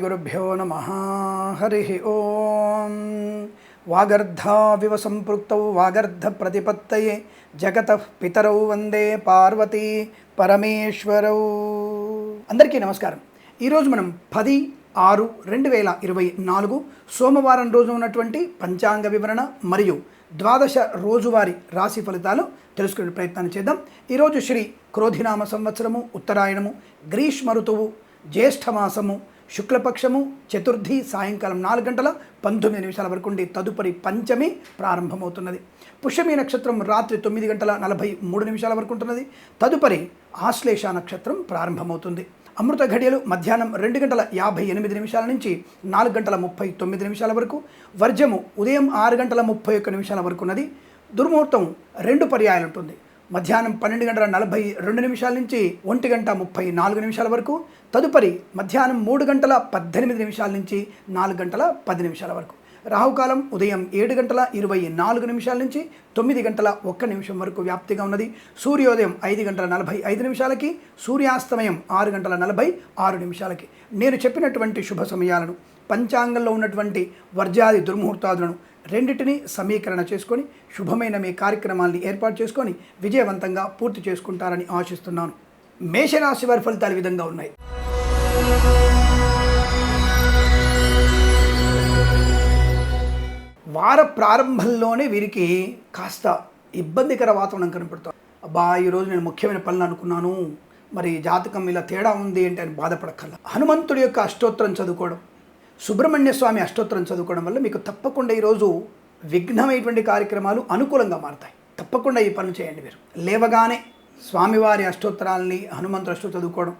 శ్రీగురుభ్యో నమ హరి ఓం వాగర్ధావివ సంపృక్తౌ వాగర్ధ ప్రతిపత్తయే జగత పితరౌ వందే పార్వతీ పరమేశ్వరౌ అందరికీ నమస్కారం. ఈరోజు మనం పది ఆరు రెండు వేల ఇరవై నాలుగు సోమవారం రోజు ఉన్నటువంటి పంచాంగ వివరణ మరియు ద్వాదశ రోజువారీ రాశి ఫలితాలు తెలుసుకునే ప్రయత్నాన్ని చేద్దాం. ఈరోజు శ్రీ క్రోధినామ సంవత్సరము ఉత్తరాయణము గ్రీష్మ ఋతువు జ్యేష్ఠమాసము శుక్లపక్షము చతుర్థి సాయంకాలం నాలుగు గంటల పంతొమ్మిది నిమిషాల వరకు ఉండి తదుపరి పంచమి ప్రారంభమవుతున్నది. పుష్యమి నక్షత్రం రాత్రి తొమ్మిది గంటల నలభై మూడు నిమిషాల వరకు ఉంటున్నది. తదుపరి ఆశ్లేష నక్షత్రం ప్రారంభమవుతుంది. అమృత ఘడియలు మధ్యాహ్నం రెండు గంటల యాభై ఎనిమిది నిమిషాల నుంచి నాలుగు గంటల ముప్పై తొమ్మిది నిమిషాల వరకు వర్జము ఉదయం ఆరు గంటల ముప్పై ఒక్క నిమిషాల వరకు ఉన్నది. దుర్ముహూర్తం రెండు పర్యాయాలు ఉంటుంది. మధ్యాహ్నం పన్నెండు గంటల నలభై రెండు నిమిషాల నుంచి ఒంటి గంట ముప్పై నాలుగు నిమిషాల వరకు తదుపరి మధ్యాహ్నం మూడు గంటల పద్దెనిమిది నిమిషాల నుంచి నాలుగు గంటల పది నిమిషాల వరకు. రాహుకాలం ఉదయం ఏడు గంటల ఇరవై నాలుగు నిమిషాల నుంచి తొమ్మిది గంటల ఒక్క నిమిషం వరకు వ్యాప్తిగా ఉన్నది. సూర్యోదయం ఐదు గంటల నలభై ఐదు నిమిషాలకి సూర్యాస్తమయం ఆరు గంటల నలభై ఆరు నిమిషాలకి. నేను చెప్పినటువంటి శుభ సమయాలను పంచాంగంలో ఉన్నటువంటి వర్జాది దుర్ముహూర్తాదులను రెండింటినీ సమీకరణ చేసుకొని శుభమైన మీ కార్యక్రమాల్ని ఏర్పాటు చేసుకొని విజయవంతంగా పూర్తి చేసుకుంటారని ఆశిస్తున్నాను. మేషరాశి వారి ఫలితాలు విధంగా ఉన్నాయి. వార ప్రారంభంలోనే వీరికి కాస్త ఇబ్బందికర వాతావరణం కనపడుతుంది. అబ్బా ఈరోజు నేను ముఖ్యమైన పనులు అనుకున్నాను. మరి జాతకం ఇలా తేడా ఉంది అంటే అని బాధపడక్కర్ల. హనుమంతుడి యొక్క అష్టోత్తరం చదువుకోవడం సుబ్రహ్మణ్య స్వామి అష్టోత్తరం చదువుకోవడం వల్ల మీకు తప్పకుండా ఈరోజు విఘ్నమైనటువంటి కార్యక్రమాలు అనుకూలంగా మారతాయి. తప్పకుండా ఈ పనులు చేయండి మీరు. లేవగానే స్వామివారి అష్టోత్తరాల్ని హనుమంతుడు అష్టోత్తరం చదువుకోవడం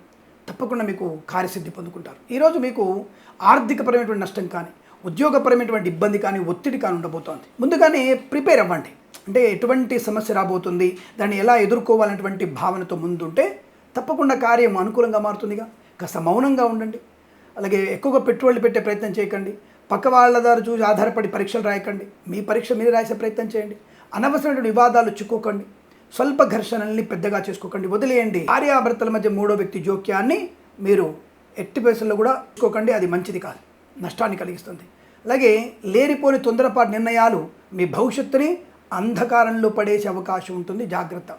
తప్పకుండా మీకు కార్యసిద్ధి పొందుకుంటారు. ఈరోజు మీకు ఆర్థికపరమైనటువంటి నష్టం కానీ ఉద్యోగపరమైనటువంటి ఇబ్బంది కానీ ఒత్తిడి కానీ ఉండబోతోంది. ముందుగానే ప్రిపేర్ అవ్వండి. అంటే ఎటువంటి సమస్య రాబోతుంది దాన్ని ఎలా ఎదుర్కోవాలనేటువంటి భావనతో ముందుంటే తప్పకుండా కార్యం అనుకూలంగా మారుతుందిగా. కాస్త మౌనంగా ఉండండి. అలాగే ఎక్కువగా పెట్టుబడులు పెట్టే ప్రయత్నం చేయకండి. పక్క వాళ్ళ ద్వారా చూసి ఆధారపడి పరీక్షలు రాయకండి. మీ పరీక్ష మీరు రాసే ప్రయత్నం చేయండి. అనవసరమైన వివాదాలు చిక్కుకోకండి. స్వల్ప ఘర్షణల్ని పెద్దగా చేసుకోకండి. వదిలేయండి. భార్యాభర్తల మధ్య మూడో వ్యక్తి జోక్యాన్ని మీరు ఎట్టి పైసల్లో కూడా చూసుకోకండి అది మంచిది కాదు. నష్టాన్ని కలిగిస్తుంది. అలాగే లేనిపోని తొందరపాటు నిర్ణయాలు మీ భవిష్యత్తుని అంధకారంలో పడేసే అవకాశం ఉంటుంది. జాగ్రత్త.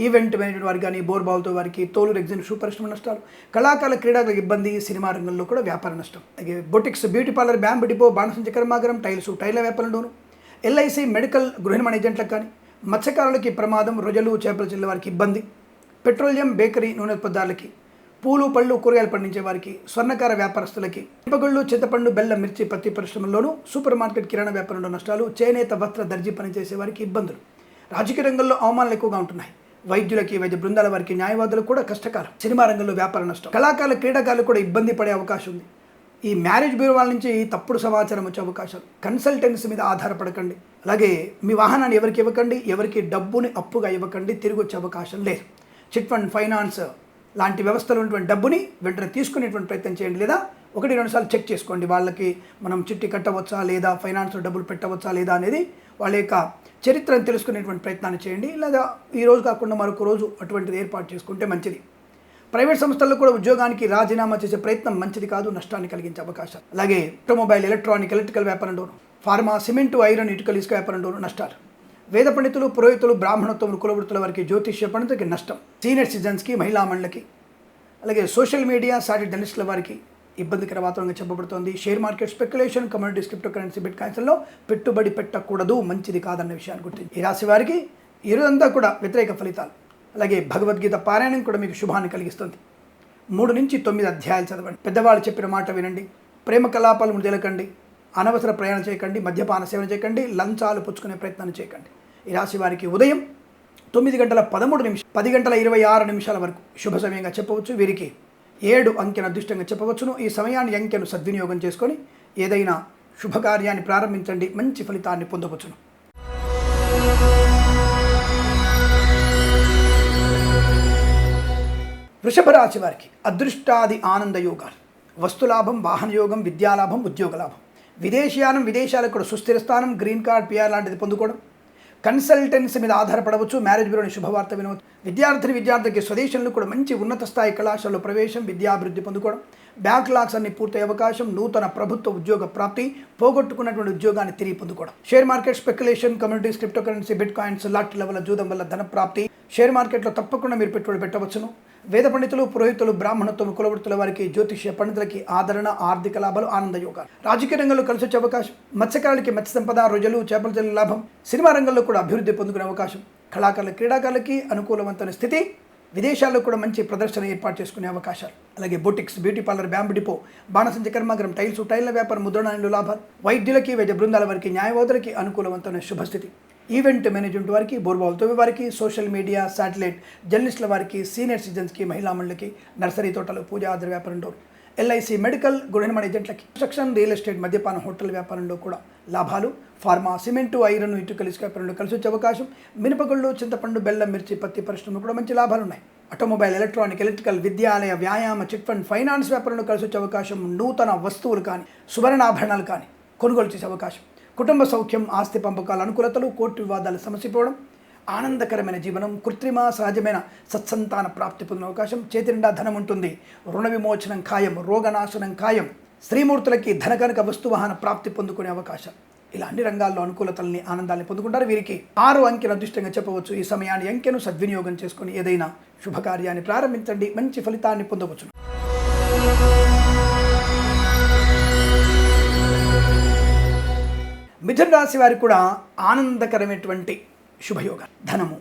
ఈవెంట్ మేనేజ్మెంట్ వారికి కానీ బోర్బావులతో వారికి తోలు ఎగ్జిన్ షూ పరిశ్రమ నష్టాలు కళాకారుల క్రీడాకులకు ఇబ్బంది సినిమా రంగంలో కూడా వ్యాపార నష్టం. అలాగే boutiques beauty parlour bamboo depot బాణసంచ కర్మాగారం టైల్స్ టైల వ్యాపారంలోను ఎల్ఐసి మెడికల్ గృహ ఏజెంట్లకు కానీ మత్స్యకారులకి ప్రమాదం రొజలు చేపలు చెల్లే వారికి ఇబ్బంది పెట్రోలియం బేకరీ నూనె ఉత్పత్తులకి పూలు పళ్ళు కూరగాయలు పండించే వారికి స్వర్ణకార వ్యాపారస్తులకి మిరపగుళ్ళు చింతపండు బెల్లం మిర్చి పత్తి పరిశ్రమల్లోనూ సూపర్ మార్కెట్ కిరాణా వ్యాపారంలో నష్టాలు చేనేత వస్త్ర దర్జీ పనిచేసే వారికి ఇబ్బందులు. రాజకీయ రంగంలో అవమానాలు ఎక్కువగా ఉంటున్నాయి. వైద్యులకి వైద్య బృందాల వారికి న్యాయవాదులకు కూడా కష్టకాలం. సినిమా రంగంలో వ్యాపార నష్టం. కళాకారుల క్రీడాకారులు కూడా ఇబ్బంది పడే అవకాశం ఉంది. ఈ మ్యారేజ్ బ్యూరో వాళ్ళ నుంచి తప్పుడు సమాచారం వచ్చే అవకాశాలు. కన్సల్టెన్సీ మీద ఆధారపడకండి. అలాగే మీ వాహనాన్ని ఎవరికి ఇవ్వకండి ఎవరికి డబ్బుని అప్పుగా ఇవ్వకండి తిరిగి వచ్చే అవకాశం లేదు. చిట్ ఫండ్ ఫైనాన్స్ లాంటి వ్యవస్థలు ఉన్నటువంటి డబ్బుని వెంటనే తీసుకునేటువంటి ప్రయత్నం చేయండి లేదా ఒకటి రెండు సార్లు చెక్ చేసుకోండి. వాళ్ళకి మనం చిట్టి కట్టవచ్చా లేదా ఫైనాన్స్లో డబ్బులు పెట్టవచ్చా లేదా అనేది వాళ్ళ యొక్క చరిత్రను తెలుసుకునేటువంటి ప్రయత్నాన్ని చేయండి. లేదా ఈ రోజు కాకుండా మరొక రోజు అటువంటిది ఏర్పాటు చేసుకుంటే మంచిది. ప్రైవేట్ సంస్థల్లో కూడా ఉద్యోగానికి రాజీనామా చేసే ప్రయత్నం మంచిది కాదు నష్టాన్ని కలిగించే అవకాశాలు. అలాగే ఆటోమొబైల్ ఎలక్ట్రానిక్ ఎలక్ట్రికల్ వ్యాపారంలోను ఫార్మా సిమెంటు ఐరన్ ఇటుకలు ఇసుక వ్యాపారంలోను నష్టాలు. వేద పండితులు పురోహితులు బ్రాహ్మణత్వం కులవృత్తుల వారికి జ్యోతిష్య పండితులకి నష్టం. సీనియర్ సిటిజన్స్కి మహిళా మండలకి. అలాగే సోషల్ మీడియా సాటి జర్నలిస్టుల వారికి ఇబ్బందికర వాతావరణంగా చెప్పబడుతోంది. Share market speculation community crypto currency bit కాయిన్స్లో పెట్టుబడి పెట్టకూడదు మంచిది కాదన్న విషయాన్ని గుర్తించి ఈ రాశి వారికి ఇరుదంతా కూడా వ్యతిరేక ఫలితాలు. అలాగే భగవద్గీత పారాయణం కూడా మీకు శుభాన్ని కలిగిస్తుంది. మూడు నుంచి తొమ్మిది అధ్యాయాలు చదవండి. పెద్దవాళ్ళు చెప్పిన మాట వినండి. ప్రేమ కలాపాలు ముదలకండి అనవసర ప్రయాణం చేయకండి. మద్యపాన సేవన చేయకండి. లంచాలు పుచ్చుకునే ప్రయత్నాన్ని చేయకండి. ఈ రాశి వారికి ఉదయం తొమ్మిది గంటల పదమూడు నిమిషం పది గంటల ఇరవై ఆరు నిమిషాల వరకు శుభ సమయంగా చెప్పవచ్చు. వీరికి ఏడు అంకెను అదృష్టంగా చెప్పవచ్చును. ఈ సమయాన్ని అంకెను సద్వినియోగం చేసుకొని ఏదైనా శుభకార్యాన్ని ప్రారంభించండి. మంచి ఫలితాన్ని పొందవచ్చును. వృషభ రాశి వారికి అదృష్టాది ఆనంద యోగాలు వస్తులాభం వాహన యోగం విద్యాలాభం ఉద్యోగ లాభం విదేశీయానం విదేశాలకు కూడా సుస్థిర స్థానం గ్రీన్ కార్డ్ పిఆర్ లాంటిది పొందుకోవడం. కన్సల్టెన్సీ మీద ఆధారపడవచ్చు మ్యారేజ్ బ్యూరోని శుభవార్త వినవచ్చు. విద్యార్థిని విద్యార్థికి స్వదేశంలో కూడా మంచి ఉన్నత స్థాయి కళాశాలలో ప్రవేశం విద్యాభివృద్ధి పొందుకోవడం. బ్యాక్లాగ్స్ అన్ని పూర్తయ్యే అవకాశం నూతన ప్రభుత్వ ఉద్యోగ ప్రాప్తి పోగొట్టుకున్నటువంటి ఉద్యోగాన్ని తిరిగి పొందుకోవడం. Share market speculation communities crypto currency bit coins lot level జూదం వల్ల ధన ప్రాప్తి. షేర్ మార్కెట్లో తప్పకుండా మీరు పెట్టుబడి పెట్టవచ్చును. వేద పండితులు పురోహితులు బ్రాహ్మణత్వం కులవృత్తుల వారికి జ్యోతిష్య పండితులకి ఆదరణ ఆర్థిక లాభాలు ఆనంద యోగాలు. రాజకీయ రంగంలో కలిసి వచ్చే అవకాశం మత్స్యకారులకి మత్స్య సంపద రుజులు చేపల జల్లి లాభం సినిమా రంగంలో కూడా అభివృద్ధి పొందుకునే అవకాశం కళాకారుల క్రీడాకారులకి అనుకూలవంతమైన స్థితి విదేశాల్లో కూడా మంచి ప్రదర్శన ఏర్పాటు చేసుకునే అవకాశాలు. అలాగే boutiques beauty parlour bamboo depot బాణసంచ కర్మాగరం టైల్స్ టైల్ల వ్యాపారం ముద్రణాలు లాభాలు వైద్యులకి వైద్య బృందాల వారికి న్యాయవాదులకి అనుకూలవంతమైన శుభస్థితి. ఈవెంట్ మేనేజ్మెంట్ వారికి బోర్బాల్ తోవి వారికి సోషల్ మీడియా శాటిలైట్ జర్నలిస్టుల వారికి సీనియర్ సిటిజన్స్కి మహిళా మండలికి నర్సరీ తోటలు పూజ ఆధార వ్యాపారంలో ఎల్ఐసి మెడికల్ గృహనిర్మాణ ఏజెంట్లకి కన్స్ట్రక్షన్ రియల్ ఎస్టేట్ మద్యపాన హోటల్ వ్యాపారంలో కూడా లాభాలు. ఫార్మా సిమెంటు ఐరన్ ఇటుకలు ఇసుక వ్యాపారంలో కలిసి వచ్చే అవకాశం. మినపగుళ్ళు చింతపండు బెల్లం మిర్చి పత్తి పరిశ్రమలు కూడా మంచి లాభాలు ఉన్నాయి. ఆటోమొబైల్ ఎలక్ట్రానిక్ ఎలక్ట్రికల్ విద్యాలయ వ్యాయామ చిట్ ఫండ్ ఫైనాన్స్ వ్యాపారంలో కలిసి వచ్చే అవకాశం నూతన వస్తువులు కానీ సువర్ణాభరణాలు కానీ కొనుగోలు చేసే అవకాశం. కుటుంబ సౌఖ్యం ఆస్తి పంపకాల అనుకూలతలు కోర్టు వివాదాలు సమసిపోవడం ఆనందకరమైన జీవనం కృత్రిమ సహజమైన సత్సంతాన ప్రాప్తి పొందిన అవకాశం చేతి నిండా ధనం ఉంటుంది. రుణ విమోచనం ఖాయం రోగనాశనం ఖాయం. శ్రీమూర్తులకి ధనకనక వస్తువాహన ప్రాప్తి పొందుకునే అవకాశం. ఇలా అన్ని రంగాల్లో అనుకూలతల్ని ఆనందాన్ని పొందుకుంటారు వీరికి. ఆరు అంకెను అదృష్టంగా చెప్పవచ్చు. ఈ సమయాన్ని అంకెను సద్వినియోగం చేసుకుని ఏదైనా శుభకార్యాన్ని ప్రారంభించండి. మంచి ఫలితాన్ని పొందవచ్చు మిథున రాశి వారికి కూడా ఆనందకరమైనటువంటి శుభయోగం. ధనము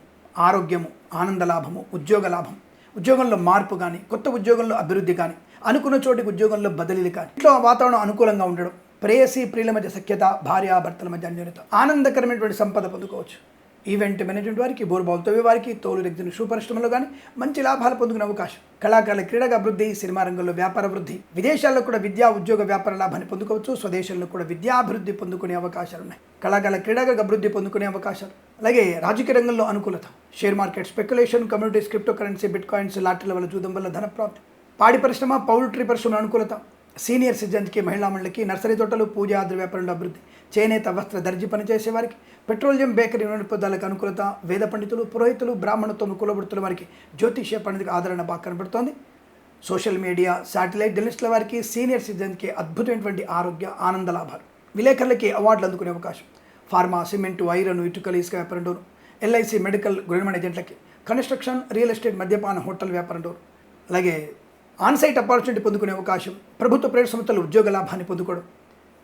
ఆరోగ్యము ఆనంద లాభము ఉద్యోగ లాభం. ఉద్యోగంలో మార్పు కానీ కొత్త ఉద్యోగంలో అభివృద్ధి కానీ అనుకున్న చోటికి ఉద్యోగంలో బదిలీలు కానీ ఇంట్లో వాతావరణం అనుకూలంగా ఉండడం ప్రేయసి ప్రియుల మధ్య సఖ్యత భార్యాభర్తల మధ్య అన్యోన్యత ఆనందకరమైనటువంటి సంపద పొందుకోవచ్చు. ఈవెంట్ మేనేజ్మెంట్ వారికి బోర్బాల్ తవ్వి వారికి తోలు రెగ్జిన్ షూ పరిశ్రమలో కానీ మంచి లాభాలు పొందుకునే అవకాశం. కళాకారుల క్రీడగా అభివృద్ధి సినిమా రంగంలో వ్యాపార వృద్ధి విదేశాల్లో కూడా విద్యా ఉద్యోగ వ్యాపార లాభాన్ని పొందుకోవచ్చు స్వదేశంలో కూడా విద్యాభివృద్ధి పొందుకునే అవకాశాలు ఉన్నాయి. కళాకారుల క్రీడగా అభివృద్ధి పొందుకునే అవకాశాలు. అలాగే రాజకీయ రంగంలో అనుకూలత. Share market speculation communities crypto currency bit coins లాటరీల వల్ల జూదం వల్ల ధన ప్రాప్తి. పాడి పరిశ్రమ పౌల్ట్రీ పరిశ్రమ అనుకూలత. సీనియర్ సిటిజన్స్కి మహిళా మండలికి నర్సరీ తోటలు పూజా ఆదరి వ్యాపారంలో అభివృద్ధి చేనేత వస్త్ర దర్జీ పనిచేసే వారికి పెట్రోలియం బేకరీ నూనె అనుకూలత వేద పండితులు పురోహితులు బ్రాహ్మణత్వం కులవృత్తుల వారికి జ్యోతిష్య పండితులకు ఆదరణ బాగా కనబడుతోంది. సోషల్ మీడియా శాటిలైట్ జర్నలిస్టుల వారికి సీనియర్ సిటిజన్స్కి అద్భుతమైనటువంటి ఆరోగ్య ఆనంద లాభాలు. విలేకరులకి అవార్డులు అందుకునే అవకాశం. ఫార్మా సిమెంటు ఐరన్ ఇటుకలు ఇసుక వ్యాపారం డోరు ఎల్ఐసి మెడికల్ గవర్నమెంట్ ఏజెంట్లకి కన్స్ట్రక్షన్ రియల్ ఎస్టేట్ మద్యపాన హోటల్ వ్యాపారం డోరు. అలాగే ఆన్సైట్ ఆపర్చునిటీ పొందుకునే అవకాశం ప్రభుత్వ ప్రైవేట్ సంస్థలు ఉద్యోగ లాభాన్ని పొందుకోవడం.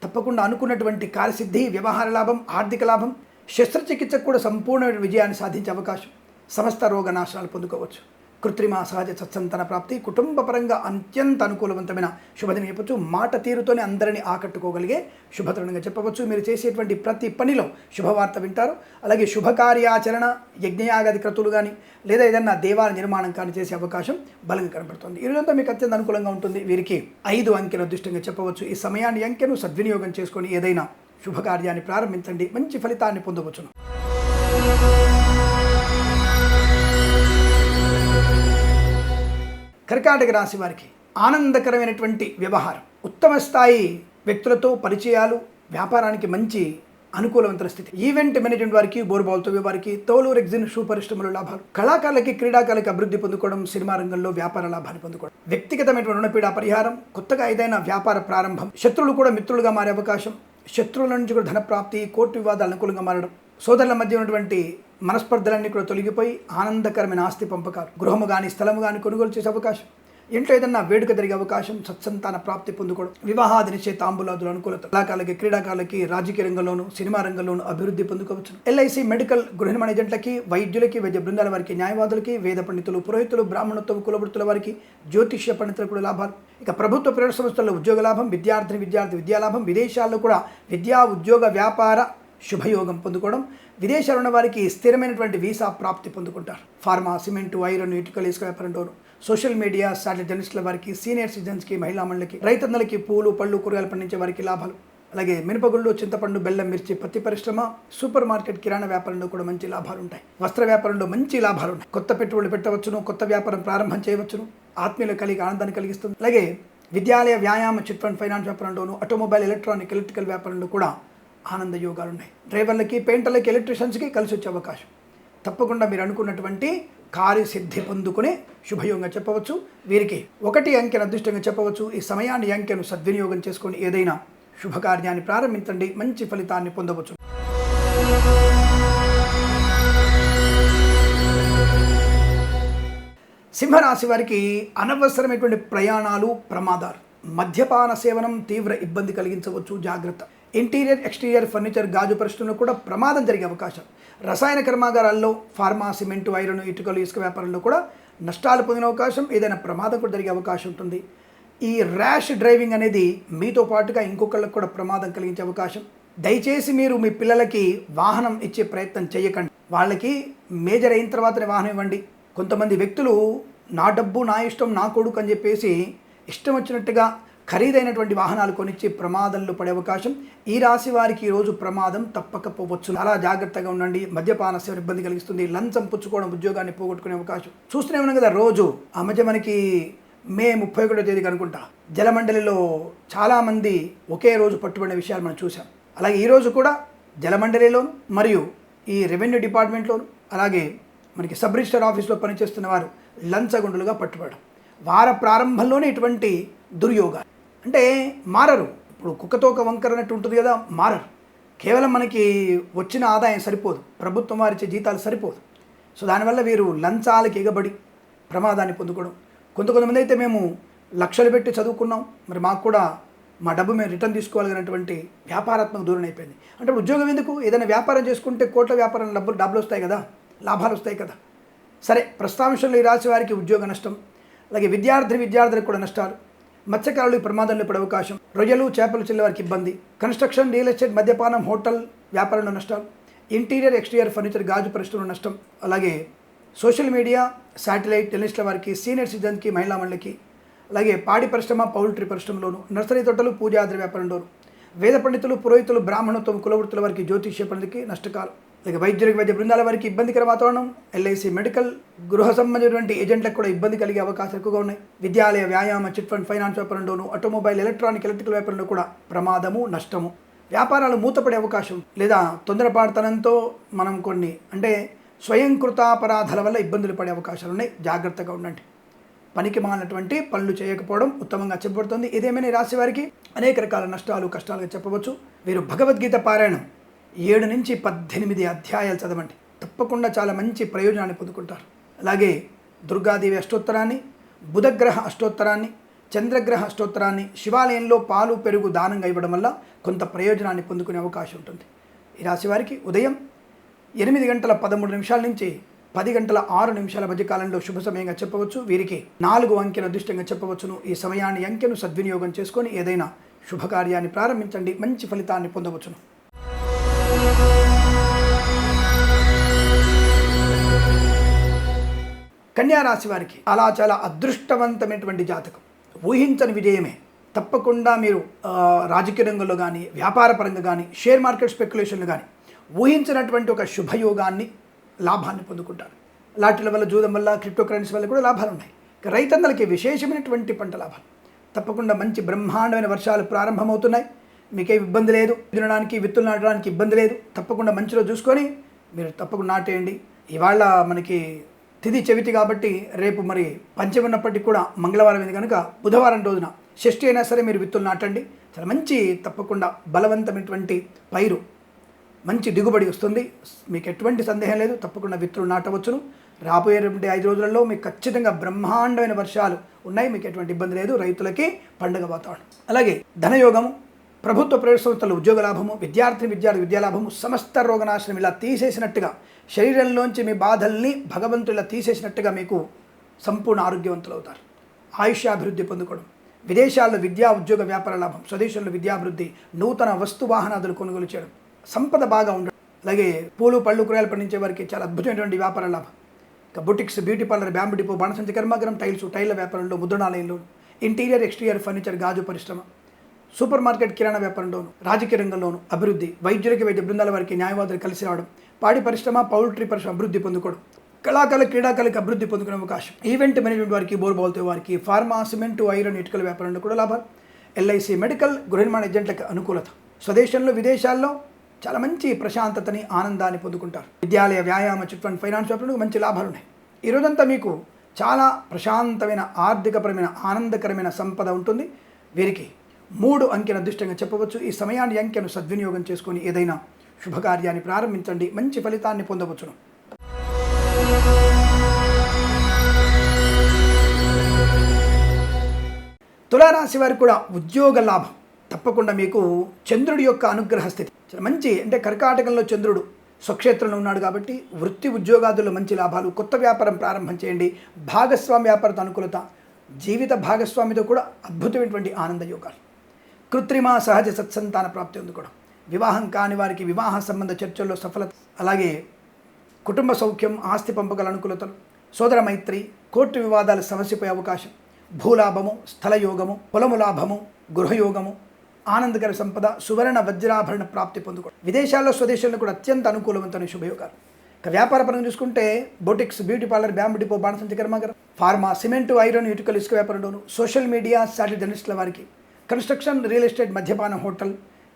తప్పకుండా అనుకున్నటువంటి కార్యసిద్ధి వ్యవహార లాభం ఆర్థిక లాభం శస్త్రచికిత్సకు కూడా సంపూర్ణ విజయాన్ని సాధించే అవకాశం. సమస్త రోగ నాశనాలు పొందుకోవచ్చు. కృత్రిమ సహజ సత్సంతన ప్రాప్తి కుటుంబ పరంగా అత్యంత అనుకూలవంతమైన శుభదినం చెప్పచ్చు. మాట తీరుతోనే అందరినీ ఆకట్టుకోగలిగే శుభతరుణంగా చెప్పవచ్చు. మీరు చేసేటువంటి ప్రతి పనిలో శుభవార్త వింటారు. అలాగే శుభకార్యాచరణ యజ్ఞయాగాది క్రతువులు కానీ లేదా ఏదైనా దేవాల నిర్మాణం కానీ చేసే అవకాశం బలంగా కనబడుతుంది. ఈ రోజంతా మీకు అత్యంత అనుకూలంగా ఉంటుంది. వీరికి ఐదు అంకెను అదృష్టంగా చెప్పవచ్చు. ఈ సమయాన్ని అంకెను సద్వినియోగం చేసుకొని ఏదైనా శుభకార్యాన్ని ప్రారంభించండి. మంచి ఫలితాన్ని పొందవచ్చును. కర్కాటక రాశి వారికి ఆనందకరమైనటువంటి వ్యవహారం. ఉత్తమ స్థాయి వ్యక్తులతో పరిచయాలు వ్యాపారానికి మంచి అనుకూలవంతమైన స్థితి. ఈవెంట్ మేనేజ్మెంట్ వారికి బోర్బాల్తో వారికి తోలు రెగ్జిన్ షూ పరిశ్రమలు లాభాలు. కళాకారులకి క్రీడాకారులకి అభివృద్ధి పొందుకోవడం సినిమా రంగంలో వ్యాపార లాభాలు పొందుకోవడం. వ్యక్తిగతమైనటువంటి రుణపీడ పరిహారం కొత్తగా ఏదైనా వ్యాపార ప్రారంభం. శత్రువులు కూడా మిత్రులుగా మారే అవకాశం. శత్రువుల నుంచి కూడా ధనప్రాప్తి కోర్టు వివాదాలు అనుకూలంగా మారడం. సోదరుల మధ్య ఉన్నటువంటి మనస్పర్ధలన్నీ కూడా తొలగిపోయి ఆనందకరమైన ఆస్తి పంపకాలు గృహము కానీ స్థలము కానీ కొనుగోలు చేసే అవకాశం. ఇంట్లో ఏదన్నా వేడుక జరిగే అవకాశం సత్సంతాన ప్రాప్తి పొందుకోవడం వివాహాది నిశ్చయ తాంబూలాదులు అనుకూలత కళాకారులకి క్రీడాకారులకి రాజకీయ రంగంలోను సినిమా రంగంలోను అభివృద్ధి పొందుకోవచ్చు. ఎల్ఐసి మెడికల్ గృహ నిర్మాణ ఏజెంట్లకి వైద్యులకి వైద్య బృందాల వారికి న్యాయవాదులకి వేద పండితులు పురోహితులు బ్రాహ్మణత్వ కులవృత్తుల వారికి జ్యోతిష్య పండితులకు కూడా లాభాలు. ఇక ప్రభుత్వ ప్రైవేట్ సంస్థల్లో ఉద్యోగ లాభం విద్యార్థిని విద్యార్థి విద్యాలాభం విదేశాల్లో కూడా విద్యా ఉద్యోగ వ్యాపార శుభయోగం పొందుకోవడం విదేశాలు ఉన్న వారికి స్థిరమైనటువంటి వీసా ప్రాప్తి పొందుకుంటారు. ఫార్మా సిమెంట్ ఐరన్ ఇటుకలు ఇసుక వ్యాపారం డోరు సోషల్ మీడియా శాటిలైట్ జర్నలిస్టుల వారికి సీనియర్ సిటిజన్స్కి మహిళా మండలికి రైతన్నలకి పూలు పళ్ళు కూరగాయలు పండించే వారికి లాభాలు. అలాగే మినపగుళ్ళు చింతపండు బెల్లం మిర్చి పత్తి పరిశ్రమ సూపర్ మార్కెట్ కిరాణా వ్యాపారంలో కూడా మంచి లాభాలు ఉంటాయి. వస్త్ర వ్యాపారంలో మంచి లాభాలు ఉన్నాయి. కొత్త పెట్టుబడులు పెట్టవచ్చును కొత్త వ్యాపారం ప్రారంభం చేయవచ్చును ఆత్మీయులు కలిగి ఆనందాన్ని కలిగిస్తుంది. అలాగే విద్యాలయ వ్యాయామ చిట్ ఫండ్ ఫైనాన్స్ వ్యాపారంలోను ఆటోమొబైల్ ఎలక్ట్రానిక్ ఎలక్ట్రికల్ వ్యాపారంలో కూడా ఆనంద యోగాలు ఉన్నాయి. డ్రైవర్లకి పెయింటర్లకి ఎలక్ట్రీషియన్స్కి కలిసి వచ్చే అవకాశం. తప్పకుండా మీరు అనుకున్నటువంటి కార్యసిద్ధి పొందుకునే శుభయోగంగా చెప్పవచ్చు. వీరికి ఒకటి అంకెను అదృష్టంగా చెప్పవచ్చు. ఈ సమయాన్ని అంకెను సద్వినియోగం చేసుకొని ఏదైనా శుభకార్యాన్ని ప్రారంభించండి. మంచి ఫలితాన్ని పొందవచ్చు. సింహరాశి వారికి అనవసరమైనటువంటి ప్రయాణాలు ప్రమాదాలు. మద్యపాన సేవనం తీవ్ర ఇబ్బంది కలిగించవచ్చు. జాగ్రత్త. ఇంటీరియర్ ఎక్స్టీరియర్ ఫర్నిచర్ గాజు పరిశ్రమలో కూడా ప్రమాదం జరిగే అవకాశం. రసాయన కర్మాగారాల్లో ఫార్మా సిమెంటు ఐరన్ ఇటుకలు ఇసుక వ్యాపారంలో కూడా నష్టాలు పొందిన అవకాశం ఏదైనా ప్రమాదం కూడా జరిగే అవకాశం ఉంటుంది. ఈ ర్యాష్ డ్రైవింగ్ అనేది మీతో పాటుగా ఇంకొకళ్ళకు కూడా ప్రమాదం కలిగించే అవకాశం. దయచేసి మీరు మీ పిల్లలకి వాహనం ఇచ్చే ప్రయత్నం చేయకండి. వాళ్ళకి మేజర్ అయిన తర్వాతనే వాహనం ఇవ్వండి. కొంతమంది వ్యక్తులు నా డబ్బు నా ఇష్టం నా కొడుకు అని చెప్పేసి ఇష్టం వచ్చినట్టుగా ఖరీదైనటువంటి వాహనాలు కొనిచ్చి ప్రమాదంలో పడే అవకాశం. ఈ రాశి వారికి ఈరోజు ప్రమాదం తప్పకపోవచ్చు. చాలా జాగ్రత్తగా ఉండండి. మద్యపాన సేవ ఇబ్బంది కలిగిస్తుంది. లంచం పుచ్చుకోవడం ఉద్యోగాన్ని పోగొట్టుకునే అవకాశం. చూస్తూనే ఉన్నాం కదా రోజు. ఆ మధ్య మనకి మే ముప్పై ఒకటో తేదీ కనుకుంటా. జలమండలిలో చాలామంది ఒకే రోజు పట్టుబడిన విషయాలు మనం చూసాం అలాగే ఈరోజు కూడా జలమండలిలోను మరియు ఈ రెవెన్యూ డిపార్ట్మెంట్లోను అలాగే మనకి సబ్ రిజిస్టర్ ఆఫీస్లో పనిచేస్తున్న వారు లంచగొండులుగా పట్టుబడడం. వార ప్రారంభంలోనే ఇటువంటి దుర్యోగాలు. అంటే మారరు. ఇప్పుడు కుక్కతోక వంకర అన్నట్టు ఉంటుంది కదా మారరు. కేవలం మనకి వచ్చిన ఆదాయం సరిపోదు. ప్రభుత్వం వారిచ్చే జీతాలు సరిపోదు. సో దానివల్ల వీరు లంచాలకి ఎగబడి ప్రమాదాన్ని పొందుకోవడం. కొంత కొంతమంది అయితే మేము లక్షలు పెట్టి చదువుకున్నాం. మరి మాకు కూడా మా డబ్బు మేము రిటర్న్ తీసుకోవాలనేటువంటి వ్యాపారాత్మక దూరం అయిపోయింది. అంటే ఇప్పుడు ఉద్యోగం ఎందుకు? ఏదైనా వ్యాపారం చేసుకుంటే కోట్ల వ్యాపారం డబ్బులు డబ్బులు వస్తాయి కదా లాభాలు వస్తాయి కదా. సరే ప్రస్తావించంలో ఈ రాశి వారికి ఉద్యోగ నష్టం. అలాగే విద్యార్థి విద్యార్థులకు కూడా నష్టాలు. మత్స్యకారులు ప్రమాదంలో పడే అవకాశం. రొయ్యలు చేపలు చెల్లేవారికి ఇబ్బంది. కన్స్ట్రక్షన్ రియల్ ఎస్టేట్ మద్యపానం హోటల్ వ్యాపారంలో నష్టాలు ఇంటీరియర్ ఎక్స్టీరియర్ ఫర్నిచర్ గాజు పరిశ్రమలో నష్టం. అలాగే సోషల్ మీడియా శాటిలైట్ టెలిస్ట్ల వారికి సీనియర్ సిటిజన్కి మహిళా మండలికి. అలాగే పాడి పరిశ్రమ పౌల్ట్రీ పరిశ్రమలోను నర్సరీ తోటలు పూజాద్రి వ్యాపారంలోను. వేద పండితులు పురోహితులు బ్రాహ్మణత్వం కులవృత్తుల వారికి జ్యోతిష్య పండితులకి నష్టకాలం. ఇక వైద్యులకు వైద్య బృందాల వారికి ఇబ్బందికర వాతావరణం ఎల్ఐసి మెడికల్ గృహ సంబంధించినటువంటి ఏజెంట్లకు కూడా ఇబ్బంది కలిగే అవకాశాలు ఎక్కువగా ఉన్నాయి. విద్యాలయ వ్యాయామ చిట్ ఫండ్ ఫైనాన్స్ వ్యాపారంలోను ఆటోమొబైల్ ఎలక్ట్రానిక్ ఎలక్ట్రికల్ వ్యాపారంలో కూడా ప్రమాదము నష్టము. వ్యాపారాలు మూతపడే అవకాశం లేదా తొందరపాటుతనంతో మనం కొన్ని అంటే స్వయంకృతాపరాధాల వల్ల ఇబ్బందులు పడే అవకాశాలు ఉన్నాయి. జాగ్రత్తగా ఉండండి. పనికి మాలినటువంటి పనులు చేయకపోవడం ఉత్తమంగా చెప్పబడుతుంది. ఇదేమైనా రాసే రాశి వారికి? అనేక రకాల నష్టాలు కష్టాలుగా చెప్పవచ్చు. వీరు భగవద్గీత పారాయణం ఏడు నుంచి పద్దెనిమిది అధ్యాయాలు చదవండి. తప్పకుండా చాలా మంచి ప్రయోజనాన్ని పొందుకుంటారు. అలాగే దుర్గాదేవి అష్టోత్తరాన్ని బుధగ్రహ అష్టోత్తరాన్ని చంద్రగ్రహ అష్టోత్తరాన్ని శివాలయంలో పాలు పెరుగు దానంగా ఇవ్వడం వల్ల కొంత ప్రయోజనాన్ని పొందుకునే అవకాశం ఉంటుంది. ఈ రాశివారికి ఉదయం ఎనిమిది గంటల పదమూడు నిమిషాల నుంచి పది గంటల ఆరు నిమిషాల మధ్య కాలంలో శుభ సమయంగా చెప్పవచ్చు. వీరికి నాలుగు అంకెను అదృష్టంగా చెప్పవచ్చును. ఈ సమయాన్ని అంకెను సద్వినియోగం చేసుకొని ఏదైనా శుభకార్యాన్ని ప్రారంభించండి. మంచి ఫలితాన్ని పొందవచ్చును. కన్యా రాశి వారికి అలా చాలా అదృష్టవంతమైనటువంటి జాతకం. ఊహించని విజయమే. తప్పకుండా మీరు రాజకీయ రంగంలో కానీ వ్యాపార పరంగా కానీ షేర్ మార్కెట్ స్పెక్యులేషన్లు కానీ ఊహించినటువంటి ఒక శుభయోగాన్ని లాభాన్ని పొందుకుంటారు. లాటరీల వల్ల జూదం వల్ల క్రిప్టో కరెన్సీ వల్ల కూడా లాభాలు ఉన్నాయి. రైతన్నలకి విశేషమైనటువంటి పంట లాభాలు. తప్పకుండా మంచి బ్రహ్మాండమైన వర్షాలు ప్రారంభమవుతున్నాయి. మీకే ఇబ్బంది లేదు. తినడానికి విత్తులు నాటడానికి ఇబ్బంది లేదు. తప్పకుండా మంచిలో చూసుకొని మీరు తప్పకుండా నాటేయండి. ఇవాళ మనకి తిది చెవితి కాబట్టి రేపు మరి పంచమి ఉన్నప్పటికీ కూడా మంగళవారం ఇది కనుక బుధవారం రోజున షష్ఠి అయినా సరే మీరు విత్తులు నాటండి. చాలా మంచి తప్పకుండా బలవంతమైనటువంటి పైరు మంచి దిగుబడి వస్తుంది. మీకు ఎటువంటి సందేహం లేదు. తప్పకుండా విత్తులు నాటవచ్చును. రాబోయే రెండు ఐదు రోజులలో మీకు ఖచ్చితంగా బ్రహ్మాండమైన వర్షాలు ఉన్నాయి. మీకు ఎటువంటి ఇబ్బంది లేదు. రైతులకి పండుగ వాతావరణం. అలాగే ధనయోగము ప్రభుత్వ ప్రైవేట్ సంస్థలు ఉద్యోగ లాభము విద్యార్థిని విద్యార్థి విద్యాలాభము సమస్త రోగనాశనం ఇలా తీసేసినట్టుగా శరీరంలోంచి మీ బాధల్ని భగవంతుడు ఇలా తీసేసినట్టుగా మీకు సంపూర్ణ ఆరోగ్యవంతులు అవుతారు ఆయుష్యాభివృద్ధి పొందుకోవడం. విదేశాల్లో విద్యా ఉద్యోగ వ్యాపార లాభం స్వదేశంలో విద్యాభివృద్ధి నూతన వస్తు వాహనాదులు కొనుగోలు చేయడం. సంపద బాగా ఉండడం అలాగే పూలు పళ్ళు కూరగాయలు పండించే వారికి చాలా అద్భుతమైనటువంటి వ్యాపార లాభం. ఇంకా boutiques beauty parlour bamboo depot బాణసంచ కర్మాగరం టైల్స్ టైల్ల వ్యాపారంలో ముద్రణాలయంలో ఇంటీరియర్ ఎక్స్టీరియర్ ఫర్నిచర్ గాజు పరిశ్రమ సూపర్ మార్కెట్ కిరాణా వ్యాపారంలోను రాజకీయ రంగంలోను అభివృద్ధి వైద్యులకి వైద్య బృందాల వారికి న్యాయవాదులు కలిసి రావడం పాడి పరిశ్రమ పౌల్ట్రీ పరిశ్రమ అభివృద్ధి పొందుకోవడం కళాకాల క్రీడాకాలకు అభివృద్ధి పొందుకునే అవకాశం. ఈవెంట్ మేనేజ్మెంట్ వారికి బోర్బాల్తో వారికి ఫార్మా సిమెంట్ ఐరన్ ఇటుకల వ్యాపారంలో కూడా లాభాలు. ఎల్ఐసి మెడికల్ గృహ నిర్మాణ ఏజెంట్లకు అనుకూలత. స్వదేశంలో విదేశాల్లో చాలా మంచి ప్రశాంతతని ఆనందాన్ని పొందుకుంటారు. విద్యాలయ వ్యాయామ చిట్ ఫండ్ ఫైనాన్స్ వ్యాపారంలో మంచి లాభాలు ఉన్నాయి ఈ రోజంతా మీకు చాలా ప్రశాంతమైన ఆర్థికపరమైన ఆనందకరమైన సంపద ఉంటుంది. వీరికి మూడు అంకెను అదృష్టంగా చెప్పవచ్చు. ఈ సమయాన్ని అంకెను సద్వినియోగం చేసుకొని ఏదైనా శుభకార్యాన్ని ప్రారంభించండి. మంచి ఫలితాన్ని పొందవచ్చును. తులారాశి వారికి కూడా ఉద్యోగ లాభం. తప్పకుండా మీకు చంద్రుడి యొక్క అనుగ్రహ స్థితి. మంచి అంటే కర్కాటకంలో చంద్రుడు స్వక్షేత్రంలో ఉన్నాడు కాబట్టి వృత్తి ఉద్యోగాదుల్లో మంచి లాభాలు కొత్త వ్యాపారం ప్రారంభం చేయండి. భాగస్వామి వ్యాపారత అనుకూలత జీవిత భాగస్వామితో కూడా అద్భుతమైనటువంటి ఆనంద యోగాలు కృత్రిమ సహజ సత్సంతాన ప్రాప్తి అందుకోవడం వివాహం కాని వారికి వివాహ సంబంధ చర్చల్లో సఫలత అలాగే కుటుంబ సౌఖ్యం ఆస్తి పంపగల అనుకూలతలు సోదర మైత్రి కోర్టు వివాదాల సమస్యపై అవకాశం భూలాభము స్థలయోగము పొలము లాభము గృహయోగము ఆనందకర సంపద సువర్ణ వజ్రాభరణ ప్రాప్తి పొందుకోవడం విదేశాల్లో స్వదేశాల్లో కూడా అత్యంత అనుకూలవంతమైన శుభయోగాలు. ఇక వ్యాపార పరంగా చూసుకుంటే boutiques beauty parlour bamboo depot బాణసంచి కర్మాగారం ఫార్మా సిమెంటు ఐరన్ ఇటుకలు ఇసుక వ్యాపారంలోను సోషల్ మీడియా శాటిలైట్ జర్నలిస్టుల వారికి కన్స్ట్రక్షన్ రియల్ ఎస్టేట్ మద్యపాన హోటల్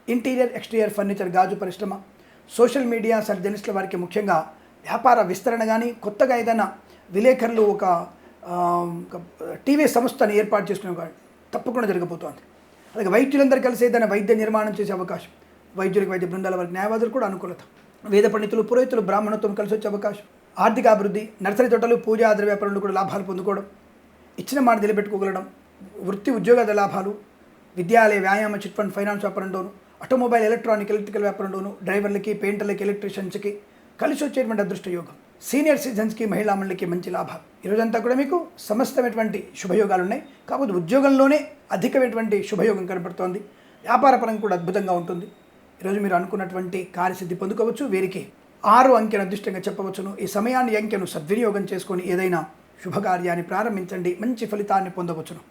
ఇంటీరియర్ ఎక్స్టీరియర్ ఫర్నిచర్ గాజు పరిశ్రమ సోషల్ మీడియా సర్జనిస్టుల వారికి ముఖ్యంగా వ్యాపార విస్తరణ కానీ కొత్తగా ఏదైనా విలేకరులు ఒక టీవీ సంస్థను ఏర్పాటు చేసుకునే తప్పకుండా జరగబోతోంది. అలాగే వైద్యులందరూ కలిసి ఏదైనా వైద్య నిర్మాణం చేసే అవకాశం వైద్యులకు వైద్య బృందాల వారికి న్యాయవాదులు కూడా అనుకూలత. వేద పండితులు పురోహితులు బ్రాహ్మణత్వం కలిసి వచ్చే అవకాశం ఆర్థిక అభివృద్ధి నర్సరీ తోటలు పూజా ఆధార వ్యాపారంలో కూడా లాభాలు పొందుకోవడం ఇచ్చిన మాట నిలబెట్టుకోగలడం వృత్తి ఉద్యోగాల లాభాలు విద్యాలయ వ్యాయామ చిట్ ఫండ్ ఫైనాన్స్ వ్యాపారంలోను ఆటోమొబైల్ ఎలక్ట్రానిక్ ఎలక్ట్రికల్ వ్యాపారంలోను డ్రైవర్లకి పెయింటర్లకి ఎలక్ట్రీషియన్స్కి కలిసి వచ్చేటువంటి అదృష్ట యోగం. సీనియర్ సిటిజన్స్కి మహిళా మండలికి మంచి లాభాలు. ఈరోజంతా కూడా మీకు సమస్తమైనటువంటి శుభయోగాలు ఉన్నాయి కాకపోతే ఉద్యోగంలోనే అధికమైనటువంటి శుభయోగం కనబడుతోంది వ్యాపారపరం కూడా అద్భుతంగా ఉంటుంది. ఈరోజు మీరు అనుకున్నటువంటి కార్యసిద్ధి పొందుకోవచ్చు. వీరికి ఆరు అంకెను అదృష్టంగా చెప్పవచ్చును. ఈ సమయాన్ని అంకెను సద్వినియోగం చేసుకొని ఏదైనా శుభకార్యాన్ని ప్రారంభించండి. మంచి ఫలితాన్ని పొందవచ్చును.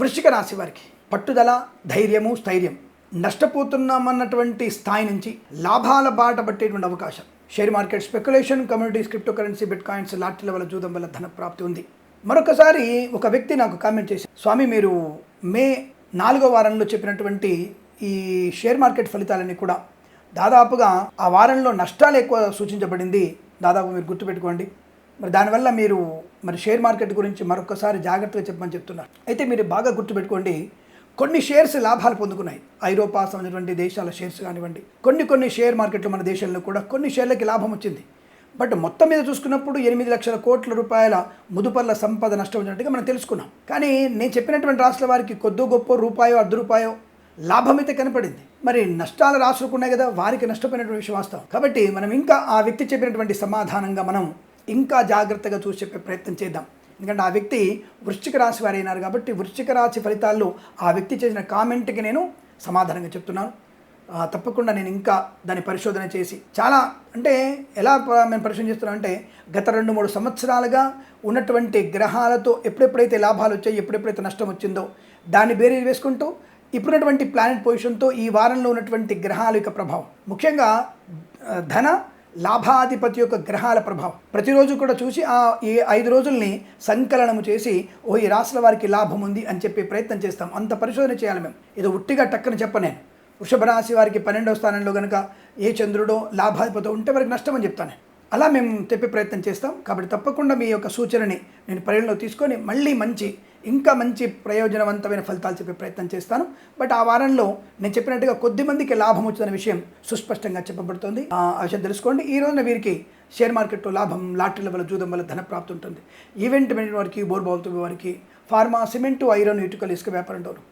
వృశ్చిక రాశి వారికి పట్టుదల ధైర్యము స్థైర్యం నష్టపోతున్నామన్నటువంటి స్థాయి నుంచి లాభాల బాట పట్టేటువంటి అవకాశం. Share market speculation communities crypto currency bit coins లాటరీల వల్ల జూదం వల్ల ధన ప్రాప్తి ఉంది. మరొకసారి ఒక వ్యక్తి నాకు కామెంట్ చేసి స్వామి మీరు మే నాలుగో వారంలో చెప్పినటువంటి ఈ షేర్ మార్కెట్ ఫలితాలన్నీ కూడా దాదాపుగా ఆ వారంలో నష్టాలు ఎక్కువ సూచించబడింది. దాదాపు మీరు గుర్తుపెట్టుకోండి. మరి దానివల్ల మీరు మరి షేర్ మార్కెట్ గురించి మరొకసారి జాగ్రత్తగా చెప్పమని చెప్తున్నారు. అయితే మీరు బాగా గుర్తుపెట్టుకోండి కొన్ని షేర్స్ లాభాలు పొందుకున్నాయి. ఐరోపా సంబంధించినటువంటి దేశాల షేర్స్ కానివ్వండి కొన్ని కొన్ని షేర్ మార్కెట్లు మన దేశంలో కూడా కొన్ని షేర్లకి లాభం వచ్చింది. బట్ మొత్తం మీద చూసుకున్నప్పుడు ఎనిమిది లక్షల కోట్ల రూపాయల ముదుపర్ల సంపద నష్టం వచ్చినట్టుగా మనం తెలుసుకున్నాం. కానీ నేను చెప్పినటువంటి రాష్ట్రాల వారికి కొద్దో గొప్ప రూపాయో అర్ధ రూపాయో లాభం అయితే కనపడింది. మరి నష్టాలు రాసుకున్నాయి కదా వారికి నష్టపోయినటువంటి విషయం వాస్తవం. కాబట్టి మనం ఇంకా ఆ వ్యక్తి చెప్పినటువంటి సమాధానంగా మనం ఇంకా జాగ్రత్తగా చూసి చెప్పే ప్రయత్నం చేద్దాం. ఎందుకంటే ఆ వ్యక్తి వృశ్చిక రాశి వారు అయినారు కాబట్టి వృశ్చిక రాశి ఫలితాల్లో ఆ వ్యక్తి చేసిన కామెంట్కి నేను సమాధానంగా చెప్తున్నాను. తప్పకుండా నేను ఇంకా దాని పరిశోధన చేసి చాలా అంటే ఎలా మేము పరిశోధన చేస్తున్నాం అంటే గత రెండు మూడు సంవత్సరాలుగా ఉన్నటువంటి గ్రహాలతో ఎప్పుడెప్పుడైతే లాభాలు వచ్చాయో ఎప్పుడెప్పుడైతే నష్టం వచ్చిందో దాన్ని బేరీ వేసుకుంటూ ఇప్పుడున్నటువంటి ప్లానెట్ పొజిషన్తో ఈ వారంలో ఉన్నటువంటి గ్రహాల యొక్క ప్రభావం. ముఖ్యంగా ధన లాభాధిపతి యొక్క గ్రహాల ప్రభావం. ప్రతిరోజు కూడా చూసి ఆ ఈ ఐదు రోజుల్ని సంకలనము చేసి ఓ ఈ రాశుల వారికి లాభం ఉంది అని చెప్పి ప్రయత్నం చేస్తాం. అంత పరిశోధన చేయాలి మేము. ఇది ఉట్టిగా టక్కని చెప్పనేను వృషభ రాశి వారికి పన్నెండవ స్థానంలో కనుక ఏ చంద్రుడో లాభాధిపతి ఉంటే వారికి నష్టం అని చెప్తాను అలా మేము చెప్పే ప్రయత్నం చేస్తాం. కాబట్టి తప్పకుండా మీ యొక్క సూచనని నేను పరిగణలో తీసుకొని మళ్ళీ మంచి ఇంకా మంచి ప్రయోజనవంతమైన ఫలితాలు చెప్పే ప్రయత్నం చేస్తాను. బట్ ఆ వారంలో నేను చెప్పినట్టుగా కొద్ది మందికి లాభం వచ్చిన విషయం సుస్పష్టంగా చెప్పబడుతుంది. ఆ విషయం తెలుసుకోండి. ఈ రోజున వీరికి షేర్ మార్కెట్లో లాభం లాటరీల వల్ల జూదం వల్ల ధన ప్రాప్తి ఉంటుంది. ఈవెంట్ మేనేజ్ వారికి బోర్బాల్తో వారికి ఫార్మా సిమెంటు ఐరన్ ఇటుకలు ఇసుక వ్యాపారంలోను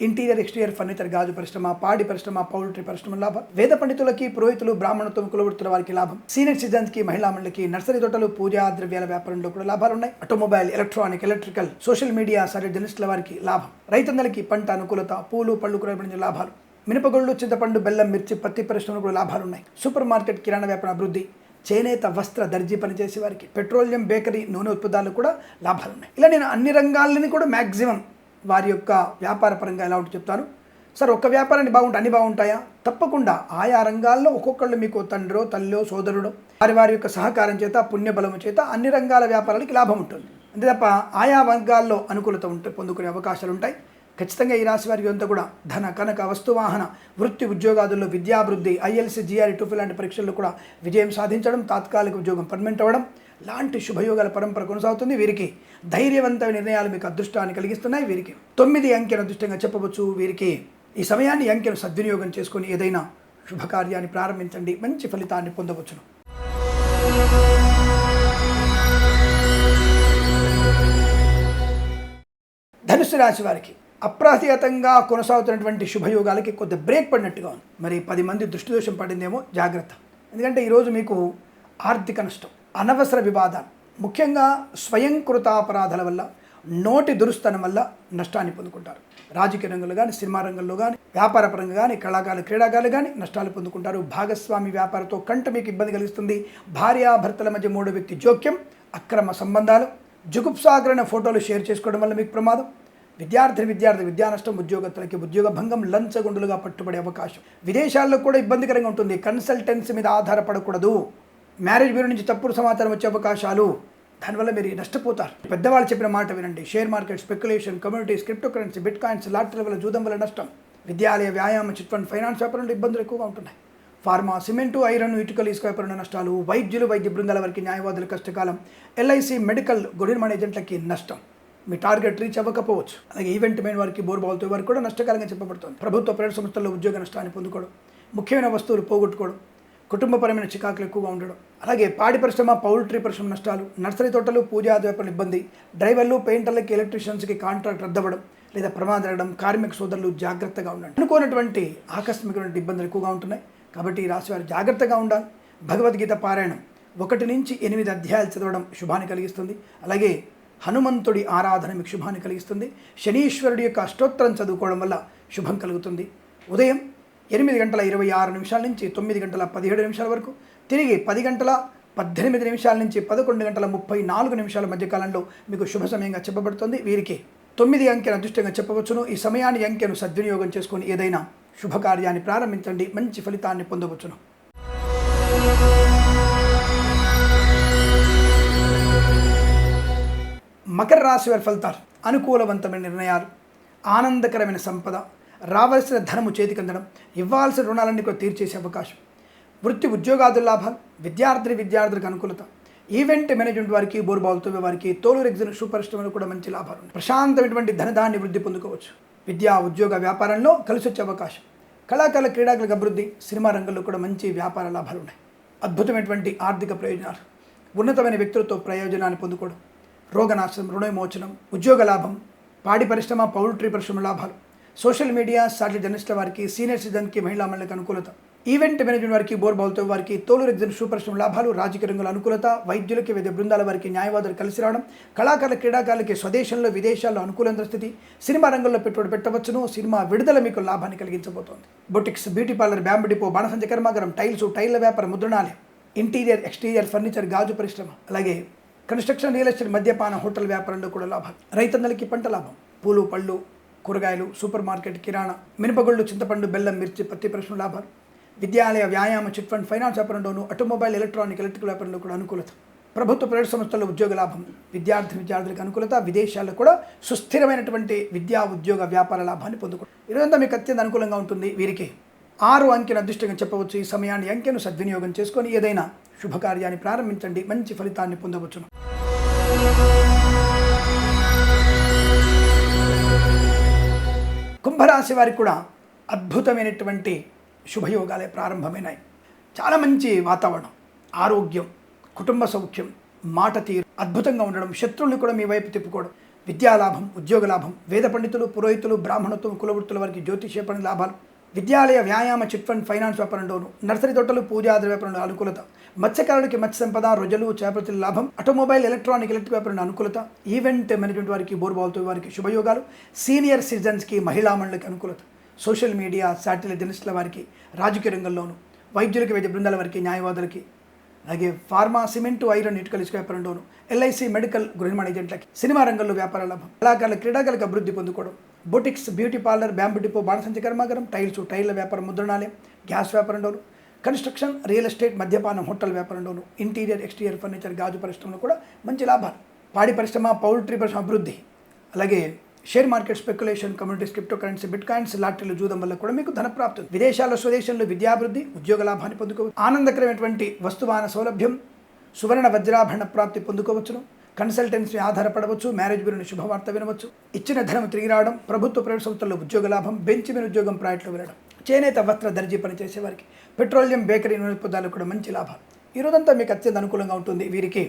ఇంటీరియర్ ఎక్స్టీరియర్ ఫర్నిచర్ గాజు పరిశ్రమ పాడి పరిశ్రమ పౌల్ట్రీ పరిశ్రమ లాభం. వేద పండితులకి పురోహితులు బ్రాహ్మణత్వం కులవృత్తుల వారికి లాభం. సీనియర్ సిటిజన్స్కి మహిళా మండలికి నర్సరీ తోటలు పూజా ద్రవ్యాల వ్యాపారంలో కూడా లాభాలు ఉన్నాయి automobile electronic electrical social media సరే జర్నలిస్టుల వారికి లాభం. రైతన్నలకి పంట అనుకూలత పూలు పళ్ళు కూడా లాభాలు. మినపగొళ్ళు చింతపండు బెల్లం మిర్చి పత్తి పరిశ్రమలు కూడా లాభాలు ఉన్నాయి సూపర్ మార్కెట్ కిరాణా వ్యాపార అభివృద్ధి చేనేత వస్త్ర దర్జీ పనిచేసే వారికి పెట్రోలియం బేకరీ నూనె ఉత్పత్తులు కూడా లాభాలు ఉన్నాయి ఇలా నేను అన్ని రంగాలని కూడా మ్యాక్సిమం వారి యొక్క వ్యాపార పరంగా ఎలా ఉంటుందో చెప్తాను. సార్ ఒక్క వ్యాపారాన్ని బాగుంటే అన్ని బాగుంటాయా? తప్పకుండా. ఆయా రంగాల్లో ఒక్కొక్కళ్ళు మీకు తండ్రో తల్లో సోదరుడో వారి వారి యొక్క సహకారం చేత పుణ్యబలం చేత అన్ని రంగాల వ్యాపారాలకి లాభం ఉంటుంది. అంతే తప్ప ఆయా వర్గాల్లో అనుకూలత ఉంటే పొందుకునే అవకాశాలు ఉంటాయి. ఖచ్చితంగా ఈ రాశి వారికి అంతా కూడా ధన కనక వస్తువాహన వృత్తి ఉద్యోగాదుల్లో విద్యాభివృద్ధి ఐఎల్సీ జిఆర్ఈ టూఫీ లాంటి పరీక్షల్లో కూడా విజయం సాధించడం తాత్కాలిక ఉద్యోగం పర్మనెంట్ అవ్వడం లాంటి శుభయోగాల పరంపర కొనసాగుతుంది. వీరికి ధైర్యవంతమైన నిర్ణయాలు మీకు అదృష్టాన్ని కలిగిస్తున్నాయి. వీరికి తొమ్మిది అంకెను అదృష్టంగా చెప్పవచ్చు. వీరికి ఈ సమయాన్ని అంకెను సద్వినియోగం చేసుకొని ఏదైనా శుభకార్యాన్ని ప్రారంభించండి. మంచి ఫలితాన్ని పొందవచ్చును. ధనుసు రాశి వారికి అప్రతిహతంగా కొనసాగుతున్నటువంటి శుభయోగాలకి కొద్ది బ్రేక్ పడినట్టుగా ఉంది. మరి పది మంది దృష్టి దోషం పడిందేమో జాగ్రత్త. ఎందుకంటే ఈరోజు మీకు ఆర్థిక నష్టం. అనవసర వివాదాలు ముఖ్యంగా స్వయంకృతాపరాధాల వల్ల నోటి దురుస్తనం వల్ల నష్టాన్ని పొందుకుంటారు. రాజకీయ రంగంలో కానీ సినిమా రంగంలో కానీ వ్యాపార పరంగా కానీ కళాకారులు క్రీడాకారులు కానీ నష్టాలు పొందుకుంటారు. భాగస్వామి వ్యాపారంతో కంట మీకు ఇబ్బంది కలిగిస్తుంది. భార్యాభర్తల మధ్య మూడో వ్యక్తి జోక్యం అక్రమ సంబంధాలు జుగుప్సాగరణ ఫోటోలు షేర్ చేసుకోవడం వల్ల మీకు ప్రమాదం. విద్యార్థి విద్యార్థి విద్యా నష్టం ఉద్యోగత్తులకి ఉద్యోగ భంగం లంచగొండులుగా పట్టుబడే అవకాశం. విదేశాల్లో కూడా ఇబ్బందికరంగా ఉంటుంది. కన్సల్టెన్సీ మీద ఆధారపడకూడదు. మ్యారేజ్ బ్యూరో నుంచి తప్పుడు సమాచారం వచ్చే అవకాశాలు దానివల్ల మీరు నష్టపోతారు. పెద్దవాళ్ళు చెప్పిన మాట వినండి. Share market speculation communities crypto currency bit coins లాటరీల వల్ల జూదం వల్ల నష్టం. విద్యాలయ వ్యాయామ చిట్ ఫండ్ ఫైనాన్స్ వ్యాపారంలో ఇబ్బందులు ఎక్కువగా ఉంటున్నాయి. ఫార్మా సిమెంటు ఐరన్ ఇటుకలు ఇసుక వ్యాపారంలో నష్టాలు వైద్యులు వైద్య బృందాల వారికి న్యాయవాదుల కష్టకాలం ఎల్ఐసి మెడికల్ గుడిమణ ఏజెంట్లకి నష్టం. మీ టార్గెట్ రీచ్ అవ్వకపోవచ్చు. అలాగే ఈవెంట్ మెయిన్ వారికి బోర్బాల్తో వారికి కూడా నష్టకాలంగా చెప్పబడుతుంది. ప్రభుత్వ ప్రైవేట్ సంస్థల్లో ఉద్యోగ నష్టాన్ని పొందుకోవడం ముఖ్యమైన వస్తువులు పోగొట్టుకోవడం కుటుంబపరమైన చికాకులు ఎక్కువగా ఉండడం. అలాగే పాడి పరిశ్రమ పౌల్ట్రీ పరిశ్రమ నష్టాలు నర్సరీ తోటలు పూజా వ్యాపారం ఇబ్బంది డ్రైవర్లు పెయింటర్లకి ఎలక్ట్రీషియన్స్కి కాంట్రాక్ట్ రద్దవడం లేదా ప్రమాదం జరగడం కార్మిక సోదరులు జాగ్రత్తగా ఉండండి. అనుకోనటువంటి ఆకస్మికమైన ఇబ్బందులు ఎక్కువగా ఉంటున్నాయి. కాబట్టి ఈ రాశివారు జాగ్రత్తగా ఉండాలి. భగవద్గీత పారాయణం ఒకటి నుంచి ఎనిమిది అధ్యాయాలు చదవడం శుభాన్ని కలిగిస్తుంది. అలాగే హనుమంతుడి ఆరాధన మీకు శుభాన్ని కలిగిస్తుంది. శనీశ్వరుడి యొక్క అష్టోత్తరం చదువుకోవడం వల్ల శుభం కలుగుతుంది. ఉదయం ఎనిమిది గంటల ఇరవై ఆరు నిమిషాల నుంచి తొమ్మిది గంటల పదిహేడు నిమిషాల వరకు తిరిగి పది గంటల పద్దెనిమిది నిమిషాల నుంచి పదకొండు గంటల ముప్పై నాలుగు నిమిషాల మధ్య కాలంలో మీకు శుభ సమయంగా చెప్పబడుతుంది. వీరికి తొమ్మిది అంకెను అదృష్టంగా చెప్పవచ్చును. ఈ సమయాన్ని అంకెను సద్వినియోగం చేసుకుని ఏదైనా శుభకార్యాన్ని ప్రారంభించండి. మంచి ఫలితాన్ని పొందవచ్చును. మకర రాశి వారి ఫలితాలు అనుకూలవంతమైన నిర్ణయాలు ఆనందకరమైన సంపద రావాల్సిన ధనము చేతికందడం ఇవ్వాల్సిన రుణాలన్నీ కూడా తీర్చేసే అవకాశం. వృత్తి ఉద్యోగాదుల లాభాలు విద్యార్థి విద్యార్థులకు అనుకూలత. ఈవెంట్ మేనేజ్మెంట్ వారికి బోర్బావులతో వారికి తోలు ఎగ్జిన్ షూ కూడా మంచి లాభాలు ఉన్నాయి. ప్రశాంతమైనటువంటి ధనదాన్ని వృద్ధి పొందుకోవచ్చు. విద్యా ఉద్యోగ వ్యాపారంలో కలిసి వచ్చే అవకాశం. కళాకారుల క్రీడాకులకు అభివృద్ధి సినిమా రంగంలో కూడా మంచి వ్యాపార లాభాలు ఉన్నాయి. అద్భుతమైనటువంటి ఆర్థిక ప్రయోజనాలు. ఉన్నతమైన వ్యక్తులతో ప్రయోజనాన్ని పొందుకోవడం. రోగనాశనం రుణవిమోచనం ఉద్యోగ లాభం పాడి పరిశ్రమ పౌల్ట్రీ పరిశ్రమ లాభాలు. సోషల్ మీడియా సాటిలైట్ జర్నలిస్టుల వారికి సీనియర్ సిటిజన్కి మహిళా మండలికి అనుకూలత. ఈవెంట్ మేనేజ్మెంట్ వారికి బోర్బాల్తో వారికి తోలు రెగ్జిన్ షూ లాభాలు రాజకీయ రంగుల అనుకూలత వైద్యులకి వివిధ బృందాల వారికి న్యాయవాదులు కలిసి రావడం కళాకారుల క్రీడాకారులకి స్వదేశంలో విదేశాల్లో అనుకూలమైన స్థితి సినిమా రంగంలో పెట్టుబడి పెట్టవచ్చును సినిమా విడుదల మీకు లాభాన్ని కలిగించబోతోంది. Boutiques beauty parlour bamboo depot బాణసంచ కర్మాగారం టైల్స్ టైల్ల వ్యాపారం ముద్రణాలయం ఇంటీరియర్ ఎక్స్టీరియర్ ఫర్నిచర్ గాజు పరిశ్రమ అలాగే కన్స్ట్రక్షన్ రియల్ ఎస్టేట్ మద్యపాన హోటల్ వ్యాపారంలో కూడా లాభాలు. రైతన్నలకి పంట లాభం పూలు పళ్ళు కూరగాయలు సూపర్ మార్కెట్ కిరాణా మినపగుళ్ళు చింతపండు బెల్లం మిర్చి పత్తి పరిశ్రమ లాభాలు. విద్యాలయ వ్యాయామ చిట్ ఫండ్ ఫైనాన్స్ వ్యాపారంలోనూ ఆటోమొబైల్ ఎలక్ట్రానిక్ ఎలక్ట్రికల్ వ్యాపారంలో కూడా అనుకూలత. ప్రభుత్వ ప్రైవేట్ సంస్థల్లో ఉద్యోగ లాభం విద్యార్థి విద్యార్థులకు అనుకూలత విదేశాల్లో కూడా సుస్థిరమైనటువంటి విద్యా ఉద్యోగ వ్యాపార లాభాన్ని పొందుకోవడం ఇదంతా మీకు అత్యంత అనుకూలంగా ఉంటుంది వీరికి. ఆరు అంకెను అదృష్టంగా చెప్పవచ్చు. ఈ సమయాన్ని అంకెను సద్వినియోగం చేసుకొని ఏదైనా శుభకార్యాన్ని ప్రారంభించండి. మంచి ఫలితాన్ని పొందవచ్చును. కుంభరాశి వారికి కూడా అద్భుతమైనటువంటి శుభయోగాలే ప్రారంభమైనాయి. చాలా మంచి వాతావరణం ఆరోగ్యం కుటుంబ సౌఖ్యం మాట తీరు అద్భుతంగా ఉండడం శత్రువుల్ని కూడా మీ వైపు తిప్పుకోవడం విద్యాలాభం ఉద్యోగ లాభం వేద పండితులు పురోహితులు బ్రాహ్మణత్వం కులవృత్తుల వారికి జ్యోతిష పని లాభాలు విద్యాలయ వ్యాయామ చిట్ ఫండ్ ఫైనాన్స్ వ్యాపారంలోను నర్సరీ తోటలు పూజాది వ్యాపారంలో అనుకూలత మత్స్యకారులకి మత్స్య సంపద రొజలు చేపతుల లాభం ఆటోమొబైల్ ఎలక్ట్రానిక్ ఎలక్ట్రిక్ వ్యాపారంలో అనుకూలత ఈవెంట్ మేనేజ్మెంట్ వారికి బోర్బాల్తో వారికి శుభయోగాలు సీనియర్ సిటిజన్స్కి మహిళా మండలికి అనుకూలత సోషల్ మీడియా శాటిలైట్ జర్నలిస్టుల వారికి రాజకీయ రంగంలోను వైద్యులకి వైద్య బృందాల వారికి న్యాయవాదులకి అలాగే ఫార్మా సిమెంటు ఐరన్ ఇటుకలు ఇసుక వ్యాపారంలోను ఎల్ఐసి మెడికల్ గృహ ఏజెంట్లకి సినిమా రంగంలో వ్యాపార లాభం కళాకారుల క్రీడాకారులకు అభివృద్ధి పొందుకోవడం boutiques beauty parlour bamboo depot బాణసంచ కర్మాగారం టైల్స్ టైర్ల వ్యాపారం ముద్రణాలయం గ్యాస్ వ్యాపారంలోను కన్స్ట్రక్షన్ రియల్ ఎస్టేట్ మద్యపానం హోటల్ వ్యాపారంలోను ఇంటీరియర్ ఎక్స్టీరియర్ ఫర్నిచర్ గాజు పరిశ్రమలో కూడా మంచి లాభాలు. పాడి పరిశ్రమ పౌల్ట్రీ పరిశ్రమ అభివృద్ధి. అలాగే share market speculation communities crypto currency bit coins లాటరీలు జూదం వల్ల కూడా మీకు ధన ప్రాప్తి విదేశాల్లో స్వదేశంలో విద్యాభివృద్ధి ఉద్యోగ లాభాన్ని పొందుకోవచ్చు. ఆనందకరమైనటువంటి వస్తువాన సౌలభ్యం సువర్ణ వజ్రాభరణ ప్రాప్తి పొందుకోవచ్చును. కన్సల్టెన్సీ ఆధారపడవచ్చు మ్యారేజ్ గురించి శుభవార్త వినవచ్చు. ఇచ్చిన ధనం తిరిగి రావడం ప్రభుత్వ ప్రైవేట్ సంస్థల్లో ఉద్యోగ లాభం బెంచ్ మీద ఉద్యోగం ప్రాజెక్టులో వెళ్ళడం చేనేత వస్త్ర దర్జీ పనిచేసేవారికి పెట్రోలియం బేకరీ నూనె పదార్థాలు కూడా మంచి లాభం. ఈ మీకు అత్యంత అనుకూలంగా ఉంటుంది. వీరికి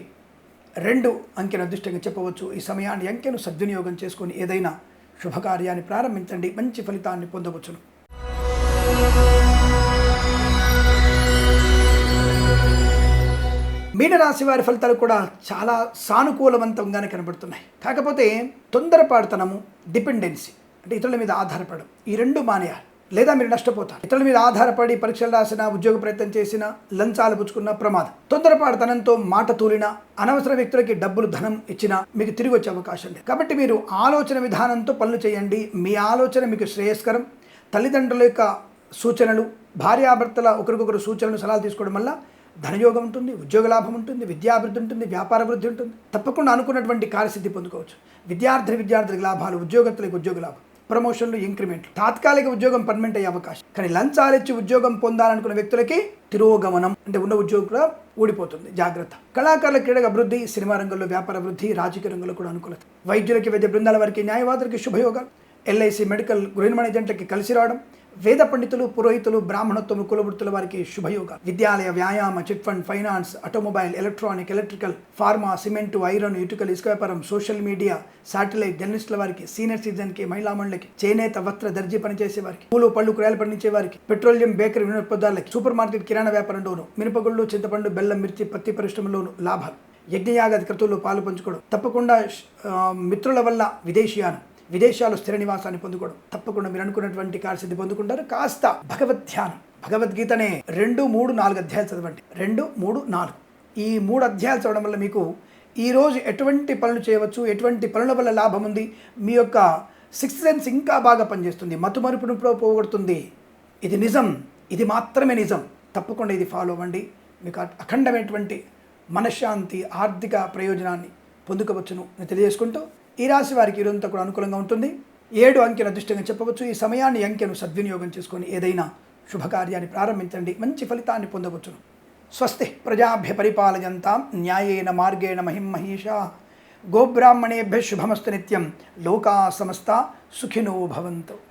రెండు అంకెను అదృష్టంగా చెప్పవచ్చు. ఈ సమయాన్ని అంకెను సద్వినియోగం చేసుకొని ఏదైనా శుభకార్యాన్ని ప్రారంభించండి. మంచి ఫలితాన్ని పొందవచ్చును. మీనరాశి వారి ఫలితాలు కూడా చాలా సానుకూలవంతంగానే కనబడుతున్నాయి. కాకపోతే తొందరపాటుతనము డిపెండెన్సీ అంటే ఇతరుల మీద ఆధారపడడం ఈ రెండు మానేయాలి. లేదా మీరు నష్టపోతారు. ఇతరుల మీద ఆధారపడి పరీక్షలు రాసిన ఉద్యోగ ప్రయత్నం చేసిన లంచాలు పుచ్చుకున్న ప్రమాదం. తొందరపాటుతనంతో మాట తూలిన అనవసర వ్యక్తులకి డబ్బులు ధనం ఇచ్చినా మీకు తిరిగి వచ్చే అవకాశం లేదు. కాబట్టి మీరు ఆలోచన విధానంతో పనులు చేయండి. మీ ఆలోచన మీకు శ్రేయస్కరం. తల్లిదండ్రుల యొక్క సూచనలు భార్యాభర్తల ఒకరికొకరు సూచనలు సలహాలు తీసుకోవడం వల్ల ధనయోగం ఉంటుంది ఉద్యోగ లాభం ఉంటుంది విద్యాభివృద్ధి ఉంటుంది వ్యాపార వృద్ధి ఉంటుంది. తప్పకుండా అనుకున్నటువంటి కార్యసిద్ధి పొందుకోవచ్చు. విద్యార్థి విద్యార్థులకు లాభాలు ఉద్యోగస్తులకు ఉద్యోగ లాభం ప్రమోషన్లు ఇంక్రిమెంట్లు. తాత్కాలిక ఉద్యోగం పర్మనెంట్ అయ్యే అవకాశం. కానీ లంచాలు ఇచ్చి ఉద్యోగం పొందాలనుకున్న వ్యక్తులకి తిరోగమనం అంటే ఉన్న ఉద్యోగం కూడా ఊడిపోతుంది. జాగ్రత్త. కళాకారుల క్రీడల అభివృద్ధి సినిమా రంగంలో వ్యాపార అభివృద్ధి రాజకీయ రంగంలో కూడా అనుకూలత. వైద్యులకి వైద్య బృందాల వారికి న్యాయవాదులకి శుభయోగాలు. ఎల్ఐసి మెడికల్ గృహిణి ఏజెంట్లకి కలిసి రావడం వేద పండితులు పురోహితులు బ్రాహ్మణత్వము కులవృత్తుల వారికి శుభయోగాలు. విద్యాలయ వ్యాయామ chit fund finance automobile electronic electrical pharma cement iron ఇటుకలు ఇసుక వ్యాపారం సోషల్ మీడియా శాటిలైట్ జర్నలిస్టుల వారికి సీనియర్ సిటిజన్కి మహిళా మండలికి చేనేత వస్త్ర దర్జీ పనిచేసే వారికి పూలు పళ్ళు కూరగాయలు పండించే వారికి పెట్రోలియం బేకరీ వినోత్పదాలకి సూపర్ మార్కెట్ కిరాణా వ్యాపారంలోను మినపగుళ్ళు చింతపండు బెల్లం మిర్చి పత్తి పరిశ్రమలోను లాభాలు. యజ్ఞయాగాది క్రతువుల్లో పాలు పంచుకోవడం. తప్పకుండా మిత్రుల వల్ల విదేశీయానం విదేశాలు స్థిర నివాసాన్ని పొందుకోవడం. తప్పకుండా మీరు అనుకున్నటువంటి కార్యసిద్ధి పొందుకుంటారు. కాస్త భగవద్ ధ్యానం. భగవద్గీతనే రెండు మూడు నాలుగు అధ్యాయాలు చదవండి. రెండు మూడు నాలుగు. ఈ మూడు అధ్యాయాలు చదవడం వల్ల మీకు ఈరోజు ఎటువంటి పనులు చేయవచ్చు ఎటువంటి పనుల వల్ల లాభం ఉంది మీ యొక్క సిక్స్త్ సెన్స్ ఇంకా బాగా పనిచేస్తుంది మతుమరుపును కూడా పోగొడుతుంది. ఇది నిజం. ఇది మాత్రమే నిజం. తప్పకుండా ఇది ఫాలో అవ్వండి. మీకు అఖండమైనటువంటి మనశ్శాంతి ఆర్థిక ప్రయోజనాన్ని పొందుకోవచ్చును. నేను తెలియజేసుకుంటూ ఈ రాశి వారికి ఈరోజంతా కూడా అనుకూలంగా ఉంటుంది. ఏడు అంకెను అదృష్టంగా చెప్పవచ్చు. ఈ సమయాన్ని అంకెను సద్వినియోగం చేసుకొని ఏదైనా శుభకార్యాన్ని ప్రారంభించండి. మంచి ఫలితాన్ని పొందవచ్చును స్వస్తి ప్రజాభ్య పరిపాలయంతాం న్యాయేన మార్గేణ మహిం మహిషా. గోబ్రాహ్మణేభ్య శుభమస్తు నిత్యం. లోకా సమస్త సుఖినో భవంతు.